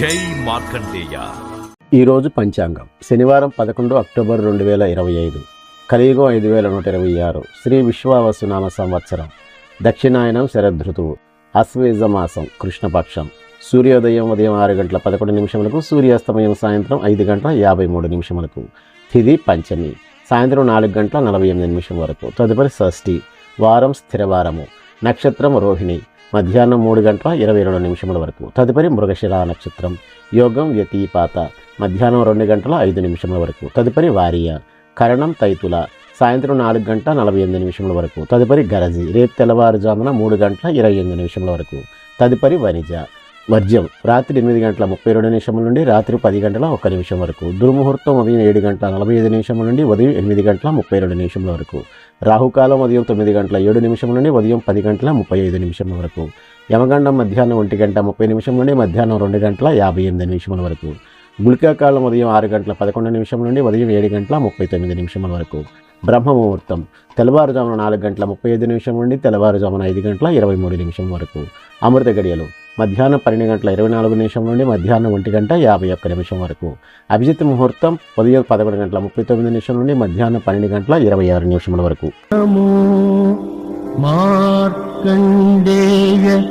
జై మార్కండేయ. ఈరోజు పంచాంగం. శనివారం పదకొండు అక్టోబర్ రెండు వేల ఇరవై ఐదు. కలియుగం ఐదు వేల నూట ఇరవై ఆరు. శ్రీ విశ్వావసునామ సంవత్సరం. దక్షిణాయనం శరదృతువు అశ్వేజ మాసం కృష్ణపక్షం. సూర్యోదయం ఉదయం ఆరు గంటల పదకొండు నిమిషములకు సూర్యాస్తమయం సాయంత్రం ఐదు గంటల యాభై మూడు నిమిషములకు. తిది పంచమి. సాయంత్రం నాలుగు గంటల నలభై ఎనిమిది నిమిషం వరకు. తదుపరి షష్ఠి. వారం స్థిరవారము. నక్షత్రం రోహిణి. మధ్యాహ్నం మూడు గంటల ఇరవై రెండు నిమిషముల వరకు. తదుపరి మృగశిర నక్షత్రం. యోగం వ్యతిపాత. మధ్యాహ్నం రెండు గంటల ఐదు నిమిషముల వరకు. తదుపరి వారియ. కరణం తైతుల. సాయంత్రం నాలుగు గంటల నలభై ఎనిమిది నిమిషముల వరకు. తదుపరి గరజి. రేపు తెల్లవారుజామున మూడు గంటల ఇరవై ఎనిమిది నిమిషముల వరకు. తదుపరి వనిజ. వర్జ్యం. రాత్రి ఎనిమిది గంటల ముప్పై రెండు నిమిషముల నుండి రాత్రి పది గంటల ఒక్క నిమిషం వరకు. దుర్ముహూర్తం ఉదయం ఏడు గంటల నలభై ఐదు నిమిషముల నుండి ఉదయం ఎనిమిది గంటల ముప్పై రెండు నిమిషముల వరకు. రాహుకాలం ఉదయం తొమ్మిది గంటల ఏడు నిమిషం నుండి ఉదయం పది గంటల ముప్పై ఐదు నిమిషం వరకు. యమగండం మధ్యాహ్నం ఒంటి గంట ముప్పై నిమిషం నుండి మధ్యాహ్నం రెండు గంటల యాభై ఎనిమిది నిమిషముల వరకు. గుళికాకాలం ఉదయం ఆరు గంటల పదకొండు నిమిషం నుండి ఉదయం ఏడు గంటల ముప్పై తొమ్మిది నిమిషముల వరకు. బ్రహ్మ ముహూర్తం తెల్లవారుజామున నాలుగు గంటల ముప్పై ఐదు నిమిషం నుండి తెల్లవారుజామున ఐదు గంటల ఇరవై మూడు నిమిషం వరకు. అమృత గడియలు. మధ్యాహ్నం పన్నెండు గంటల ఇరవై నాలుగు నిమిషం నుండి మధ్యాహ్నం ఒంటి గంట యాభై ఒక్క నిమిషం వరకు. అభిజిత్ ముహూర్తం ఉదయం పదకొండు గంటల ముప్పై తొమ్మిది నిమిషం నుండి మధ్యాహ్నం పన్నెండు గంటల ఇరవై ఆరు నిమిషముల వరకు. మార్కండేయ